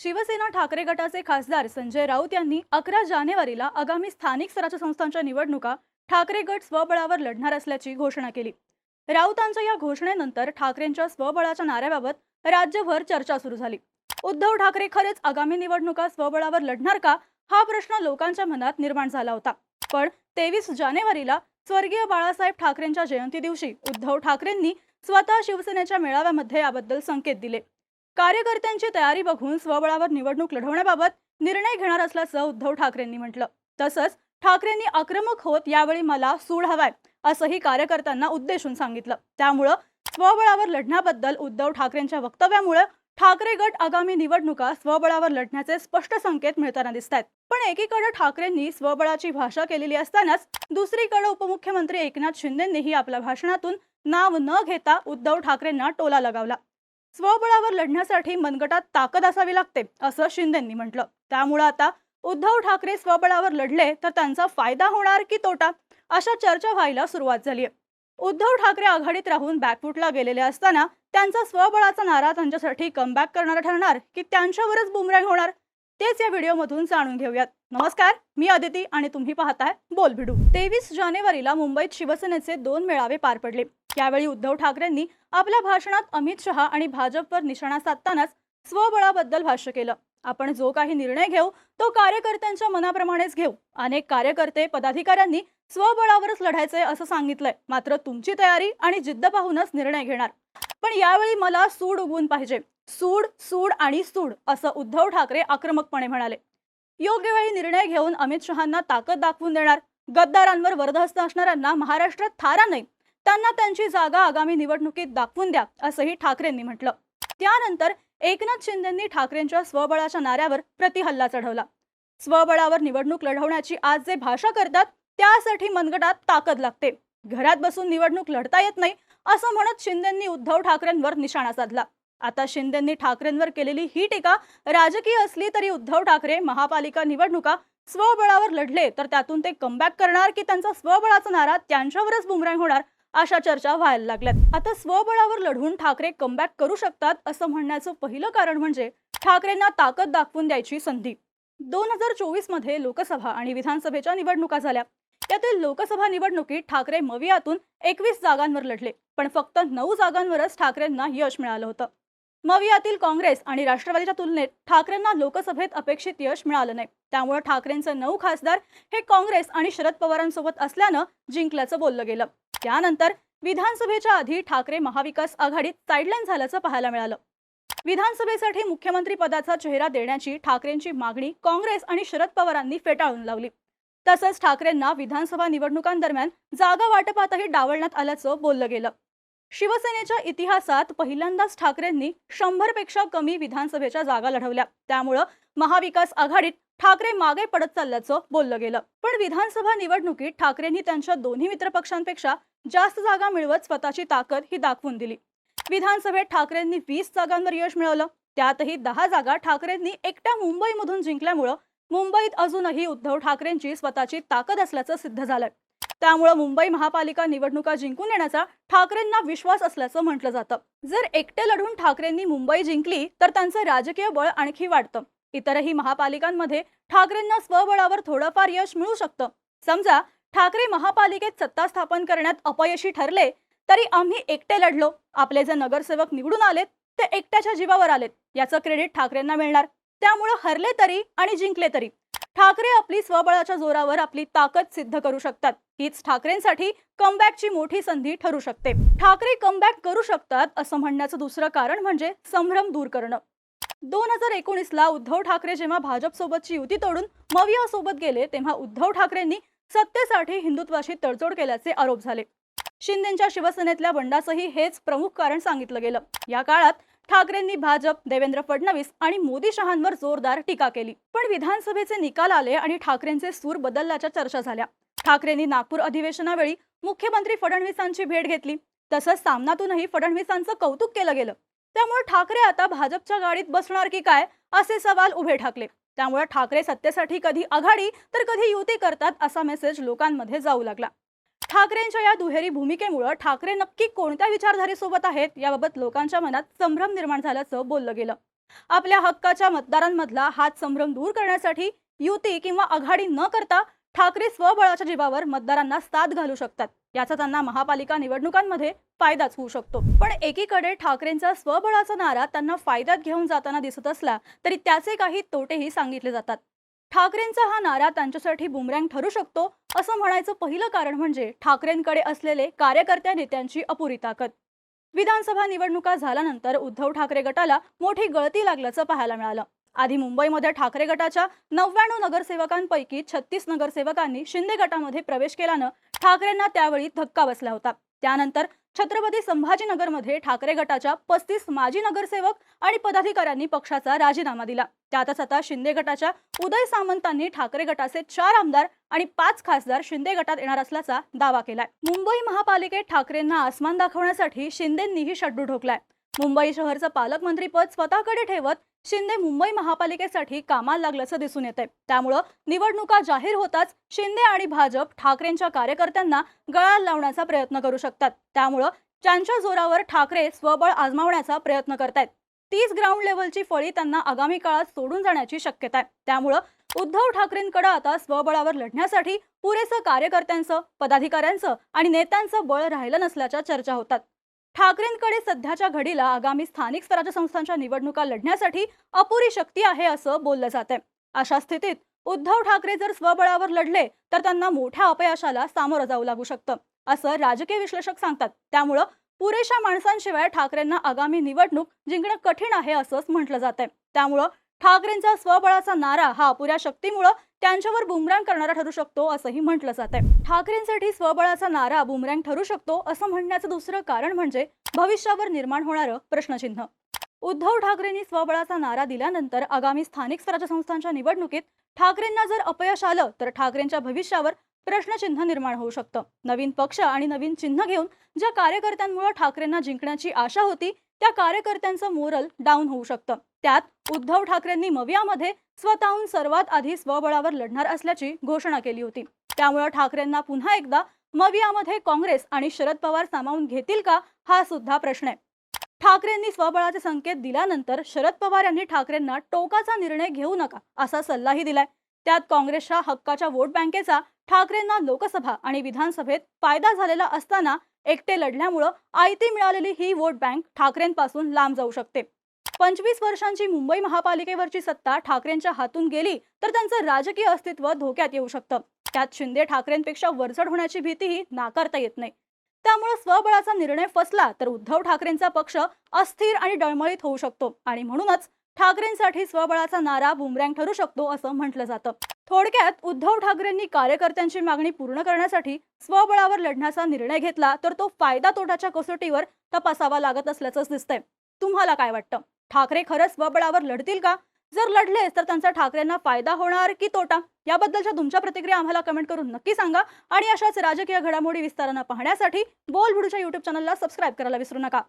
शिवसेना ठाकरे गटाचे खासदार संजय राऊत यांनी अकरा जानेवारीला आगामी स्थानिक स्वराज्य संस्थांच्या निवडणुका ठाकरे गट स्वबळावर लढणार असल्याची घोषणा केली. राऊतांच्या या घोषणेनंतर ठाकरेंच्या स्वबळाच्या नाऱ्याबाबत राज्यभर चर्चा सुरू झाली. उद्धव ठाकरे खरेच आगामी निवडणुका स्वबळावर लढणार का? हा प्रश्न लोकांच्या मनात निर्माण झाला होता. पण तेवीस जानेवारीला स्वर्गीय बाळासाहेब ठाकरेंच्या जयंती दिवशी उद्धव ठाकरेंनी स्वतः शिवसेनेच्या मेळाव्यामध्ये याबद्दल संकेत दिले. कार्यकर्त्यांची तयारी बघून स्वबळावर निवडणूक लढवण्याबाबत निर्णय घेणार असल्याचं उद्धव ठाकरेंनी म्हटलं. तसंच ठाकरेंनी आक्रमक होत यावेळी मला सूड हवाय असंही कार्यकर्त्यांना उद्देशून सांगितलं. त्यामुळं स्वबळावर लढण्याबद्दल उद्धव ठाकरेंच्या वक्तव्यामुळे ठाकरे गट आगामी निवडणुका स्वबळावर लढण्याचे स्पष्ट संकेत मिळताना दिसत आहेत पण एकीकडे ठाकरेंनी स्वबळाची भाषा केलेली असतानाच दुसरीकडे उपमुख्यमंत्री एकनाथ शिंदेंनीही आपल्या भाषणातून नाव न घेता उद्धव ठाकरेंना टोला लगावला. स्वबळावर लढण्यासाठी मनगटात ताकद असावी लागते असं शिंदेंनी म्हटलं. त्यामुळं आता उद्धव ठाकरे स्वबळावर लढले तर त्यांचा फायदा होणार की तोटा? अशा चर्चा व्हायला सुरुवात झाली आहे उद्धव ठाकरे आघाडीत राहून बॅकफुटला गेलेले असताना त्यांचा स्वबळाचा नारा त्यांच्यासाठी कमबॅक करणारा ठरणार की त्यांच्यावरच बुमरँग होणार? तेच या व्हिडिओमधून जाणून घेऊयात. नमस्कार मी अदिती आणि तुम्ही पाहताय बोल भिडू तेवीस जानेवारीला मुंबईत शिवसेनेचे दोन मेळावे पार पडले. यावेळी उद्धव ठाकरेंनी आपल्या भाषणात अमित शहा आणि भाजपवर निशाणा साधतानाच स्वबळाबद्दल भाष्य केलं. आपण जो काही निर्णय घेऊ तो कार्यकर्त्यांच्या मनाप्रमाणेच घेऊ. अनेक कार्यकर्ते पदाधिकाऱ्यांनी स्वबळावरच लढायचंय असं सांगितलंय. मात्र तुमची तयारी आणि जिद्द पाहूनच निर्णय घेणार. पण यावेळी मला सूड उगवून पाहिजे. सूड सूड आणि सूड असं उद्धव ठाकरे आक्रमकपणे म्हणाले. योग्य वेळी निर्णय घेऊन अमित शहांना ताकद दाखवून देणार. गद्दारांवर वरदहस्त असणाऱ्यांना महाराष्ट्रात थारा नाही. त्यांना त्यांची जागा आगामी निवडणुकीत दाखवून द्या असंही ठाकरेंनी म्हटलं. त्यानंतर एकनाथ शिंदेंनी ठाकरेंच्या स्वबळाच्या नाऱ्यावर प्रतिहल्ला चढवला. स्वबळावर निवडणूक लढवण्याची आज जे भाषा करतात त्यासाठी मनगटात ताकद लागते. घरात बसून निवडणूक लढता येत नाही असं म्हणत शिंदेंनी उद्धव ठाकरेंवर निशाणा साधला. आता शिंदेंनी ठाकरेंवर केलेली ही टीका राजकीय असली तरी उद्धव ठाकरे महापालिका निवडणुका स्वबळावर लढले तर त्यातून ते कमबॅक करणार की त्यांचा स्वबळाचा नारा त्यांच्यावरच बुमरँग होणार अशा चर्चा व्हायला लागल्यात. आता स्वबळावर लढवून ठाकरे कमबॅक करू शकतात असं म्हणण्याचं पहिलं कारण म्हणजे ठाकरेंना ताकद दाखवून द्यायची संधी. दोन हजार चोवीसमध्ये लोकसभा आणि विधानसभेच्या निवडणुका झाल्या. यातील लोकसभा निवडणुकीत ठाकरे मवियातून एकवीस जागांवर लढले पण फक्त नऊ जागांवरच ठाकरेंना यश मिळालं होतं. मवियातील काँग्रेस आणि राष्ट्रवादीच्या तुलनेत ठाकरेंना लोकसभेत अपेक्षित यश मिळालं नाही. त्यामुळे ठाकरेंचे नऊ खासदार हे काँग्रेस आणि शरद पवारांसोबत असल्यानं जिंकल्याचं बोललं गेलं. त्यानंतर विधानसभेच्या आधी ठाकरे महाविकास आघाडीत साईडलाईन झाल्याचं पाहायला मिळालं. विधानसभेसाठी मुख्यमंत्री पदाचा चेहरा देण्याची ठाकरेंची मागणी काँग्रेस आणि शरद पवारांनी फेटाळून लावली. तसंच ठाकरेंना विधानसभा निवडणुकांदरम्यान जागा वाटपातही डावलण्यात आल्याचं बोललं गेलं. शिवसेनेच्या इतिहासात पहिल्यांदाच ठाकरेंनी शंभरपेक्षा कमी विधानसभेच्या जागा लढवल्या. त्यामुळं महाविकास आघाडीत ठाकरे मागे पडत चालल्याचं बोललं गेलं. पण विधानसभा निवडणुकीत ठाकरेंनी त्यांच्या दोन्ही मित्रपक्षांपेक्षा जास्त जागा मिळवत स्वतःची ताकद ही दाखवून दिली. विधानसभेत ठाकरेंनी वीस जागांवर यश मिळवलं. त्यातही दहा जागा ठाकरेंनी एकट्या मुंबईमधून जिंकल्यामुळं मुंबईत अजूनही उद्धव ठाकरेंची स्वतःची ताकद असल्याचं सिद्ध झालंय. त्यामुळं मुंबई महापालिका निवडणुका जिंकून येण्याचा ठाकरेंना विश्वास असल्याचं म्हटलं जातं. जर एकटे लढून ठाकरेंनी मुंबई जिंकली तर त्यांचं राजकीय बळ आणखी वाढतं. इतरही महापालिकांमध्ये ठाकरेंना स्वबळावर थोडंफार यश मिळू शकतं. समजा ठाकरे महापालिकेत सत्ता स्थापन करण्यात अपयशी ठरले तरी आम्ही एकटे लढलो. आपले जे नगरसेवक निवडून आलेत ते एकट्याच्या जीवावर आलेत. याचं क्रेडिट ठाकरेंना मिळणार. त्यामुळं हरले तरी आणि जिंकले तरी. ठाकरे आपली स्वबळाच्या जोरावर आपली ताकद सिद्ध करू शकतात. हीच ठाकरेंसाठी कमबॅकची मोठी संधी ठरू शकते. ठाकरे कमबॅक करू शकतात असं म्हणण्याचं दुसरं कारण म्हणजे संभ्रम दूर करणं. दोन हजार एकोणीसला उद्धव ठाकरे जेव्हा भाजपसोबतची युती तोडून मविया सोबत गेले तेव्हा उद्धव ठाकरेंनी सत्तेसाठी हिंदुत्वाशी तडजोड केल्याचे आरोप झाले. शिंदेच्या शिवसेनेतल्या बंडासही हेच प्रमुख कारण सांगितलं गेलं. या काळात ठाकरेंनी भाजप देवेंद्र फडणवीस आणि मोदी शहांवर जोरदार टीका केली. पण विधानसभेचे निकाल आले आणि ठाकरेंचे सूर बदलल्याच्या चर्चा झाल्या. ठाकरेंनी नागपूर अधिवेशनावेळी मुख्यमंत्री फडणवीसांची भेट घेतली. तसंच सामनातूनही फडणवीसांचं कौतुक केलं गेलं. त्यामुळे ठाकरे आता भाजपच्या गाडीत बसणार की काय असे सवाल उभे ठाकले. त्यामुळे ठाकरे सत्तेसाठी कधी आघाडी तर कधी युती करतात असा मेसेज लोकांमध्ये जाऊ लागला. ठाकरेंच्या या दुहेरी भूमिकेमुळे ठाकरे नक्की कोणत्या विचारधारेसोबत आहेत याबाबत लोकांच्या मनात संभ्रम निर्माण झाल्याचं बोललं गेलं. आपल्या हक्काच्या मतदारांमधला हात संभ्रम दूर करण्यासाठी युती किंवा आघाडी न करता ठाकरे स्वबळाच्या जीवावर मतदारांना साथ घालू शकतात. याचा त्यांना महापालिका निवडणुकांमध्ये फायदाच होऊ शकतो. पण एकीकडे ठाकरेंचा स्वबळाचा नारा त्यांना फायद्यात घेऊन जाताना दिसत असला तरी त्याचे काही तोटेही सांगितले जातात. ठाकरेंचा हा नारा त्यांच्यासाठी बुमरँग ठरू शकतो असं म्हणायचं पहिलं कारण म्हणजे ठाकरेंकडे असलेले कार्यकर्त्या नेत्यांची अपुरी ताकद. विधानसभा निवडणुका झाल्यानंतर उद्धव ठाकरे गटाला मोठी गळती लागल्याचं पाहायला मिळालं. आधी मुंबईमध्ये ठाकरे गटाच्या नव्याण्णव नगरसेवकांपैकी छत्तीस नगरसेवकांनी शिंदे गटामध्ये प्रवेश केल्यानं ठाकरेंना त्यावेळी धक्का बसला होता. त्यानंतर छत्रपती संभाजीनगरमध्ये ठाकरे गटाच्या पस्तीस माजी नगरसेवक आणि पदाधिकाऱ्यांनी पक्षाचा राजीनामा दिला. त्यातच आता शिंदे गटाच्या उदय सामंतांनी ठाकरे गटाचे चार आमदार आणि पाच खासदार शिंदे गटात येणार असल्याचा दावा केलाय. मुंबई महापालिकेत ठाकरेंना आसमान दाखवण्यासाठी शिंदेंनीही शड्डू ठोकलाय. मुंबई शहरचं पालकमंत्रीपद स्वतःकडे ठेवत शिंदे मुंबई महापालिकेसाठी कामाला लागल्याचं दिसून येतंय. त्यामुळं निवडणुका जाहीर होताच शिंदे आणि भाजप ठाकरेंच्या कार्यकर्त्यांना गळा लावण्याचा प्रयत्न करू शकतात. त्यामुळं त्यांच्या जोरावर ठाकरे स्वबळ आजमावण्याचा प्रयत्न करतायत तीच ग्राउंड लेवलची फळी त्यांना आगामी काळात सोडून जाण्याची शक्यता आहे. त्यामुळं उद्धव ठाकरेंकडे आता स्वबळावर लढण्यासाठी पुरेसं कार्यकर्त्यांचं पदाधिकाऱ्यांचं आणि नेत्यांचं बळ राहिलं नसल्याच्या चर्चा होतात. ठाकरेंकडे सध्याच्या घडीला आगामी स्थानिक स्वराज्य संस्थांच्या निवडणुका लढण्यासाठी अपुरी शक्ती आहे असं बोललं जात आहे अशा स्थितीत उद्धव ठाकरे जर स्वबळावर लढले तर त्यांना मोठ्या अपयशाला सामोरं जावं लागू शकतं असं राजकीय विश्लेषक सांगतात. त्यामुळं पुरेशा माणसांशिवाय ठाकरेंना आगामी निवडणूक जिंकणं कठीण आहे असंच म्हटलं जात आहे त्यामुळं ठाकरेंचा स्वबळाचा नारा हा अपुऱ्या शक्तीमुळं त्यांच्यावर बुमरँग करणारा ठरू शकतो असंही म्हटलं जात आहे. ठाकरेंसाठी स्वबळाचा नारा बुमरँग ठरू शकतो असं म्हणण्याचं दुसरं कारण म्हणजे भविष्यावर निर्माण होणारं प्रश्नचिन्ह. उद्धव ठाकरेंनी स्वबळाचा नारा दिल्यानंतर आगामी स्थानिक स्वराज्य संस्थांच्या निवडणुकीत ठाकरेंना जर अपयश आलं तर ठाकरेंच्या भविष्यावर प्रश्नचिन्ह निर्माण होऊ शकतं. नवीन पक्ष आणि नवीन चिन्ह घेऊन ज्या कार्यकर्त्यांमुळे ठाकरेंना जिंकण्याची आशा होती त्या कार्यकर्त्यांचं मोरल डाऊन होऊ शकतं. त्यात उद्धव ठाकरेंनी मवियामध्ये स्वतःहून सर्वात आधी स्वबळावर लढणार असल्याची घोषणा केली होती. त्यामुळे ठाकरेंना पुन्हा एकदा मवियामध्ये काँग्रेस आणि शरद पवार सामावून घेतील का हा सुद्धा प्रश्न आहे. ठाकरेंनी स्वबळाचे संकेत दिल्यानंतर शरद पवार यांनी ठाकरेंना टोकाचा निर्णय घेऊ नका असा सल्लाही दिलाय. त्यात काँग्रेसच्या हक्काच्या वोट बँकेचा ठाकरेंना लोकसभा आणि विधानसभेत फायदा झालेला असताना एकटे लढल्यामुळं आयती मिळालेली ही वोट बँक ठाकरेंपासून लांब जाऊ शकते. पंचवीस वर्षांची मुंबई महापालिकेवरची सत्ता ठाकरेंच्या हातून गेली तर त्यांचं राजकीय अस्तित्व धोक्यात येऊ शकतं. त्यात शिंदे ठाकरेंपेक्षा वरचढ होण्याची भीतीही नाकारता येत नाही. त्यामुळे स्वबळाचा निर्णय फसला तर उद्धव ठाकरेंचा पक्ष अस्थिर आणि डळमळीत होऊ शकतो आणि म्हणूनच ठाकरेंसाठी स्वबळाचा नारा बुमरँग ठरू शकतो असं म्हटलं जातं. थोडक्यात उद्धव ठाकरेंनी कार्यकर्त्यांची मागणी पूर्ण करण्यासाठी स्वबळावर लढण्याचा निर्णय घेतला तर तो फायदा तोटाच्या कसोटीवर तपासावा लागत असल्याचंच दिसतंय. तुम्हाला काय वाटतं? ठाकरे खरंच स्वबळावर लढतील का? जर लढलेस तर त्यांचा ठाकरेंना फायदा होणार की तोटा? याबद्दलच्या तुमच्या प्रतिक्रिया आम्हाला कमेंट करून नक्की सांगा. आणि अशाच राजकीय घडामोडी विस्तारानं पाहण्यासाठी बोलबुडूच्या युट्यूब चॅनलला सबस्क्राईब करायला विसरू नका.